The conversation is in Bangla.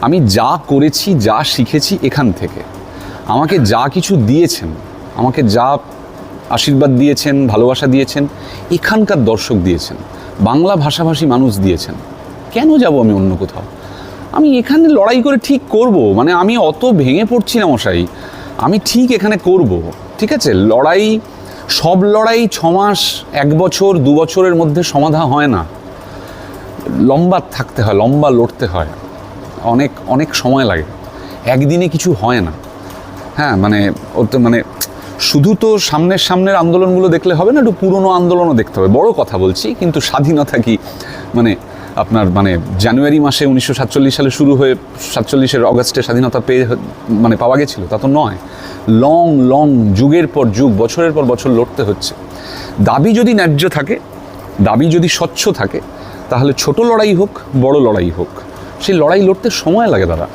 আমি যা করেছি, যা শিখেছি এখান থেকে। আমাকে যা কিছু দিয়েছেন, আমাকে যা আশীর্বাদ দিয়েছেন, ভালোবাসা দিয়েছেন, এখানকার দর্শক দিয়েছেন, বাংলা ভাষাভাষী মানুষ দিয়েছেন। কেন যাব আমি অন্য কোথাও? আমি এখানে লড়াই করে ঠিক করব মানে আমি অত ভেঙে পড়ছি না মশাই। আমি ঠিক এখানে করব, ঠিক আছে? লড়াই, সব লড়াই ছ মাস এক বছর, দু বছরের মধ্যে সমাধা হয় না। লম্বা থাকতে হয়, লম্বা লড়তে হয়। অনেক অনেক সময় লাগে। একদিনে কিছু হয় না। হ্যাঁ মানে ওতে মানে শুধু তো সামনের সামনের আন্দোলনগুলো দেখলে হবে না, একটু পুরনো আন্দোলনও দেখতে হবে। বড় কথা বলছি, কিন্তু স্বাধীনতা কি? মানে আপনার মানে জানুয়ারি মাসে উনিশশো সাতচল্লিশ সালে শুরু হয়ে সাতচল্লিশের অগাস্টে স্বাধীনতা পেয়ে মানে পাওয়া গেছিল, তা তো নয়। লং লং যুগের পর যুগ, বছরের পর বছর লড়তে হচ্ছে। দাবি যদি ন্যায্য থাকে, দাবি যদি স্বচ্ছ থাকে, তাহলে ছোট লড়াই হোক, বড় লড়াই হোক। সেই লড়াই লড়তে সময় লাগে দাদা।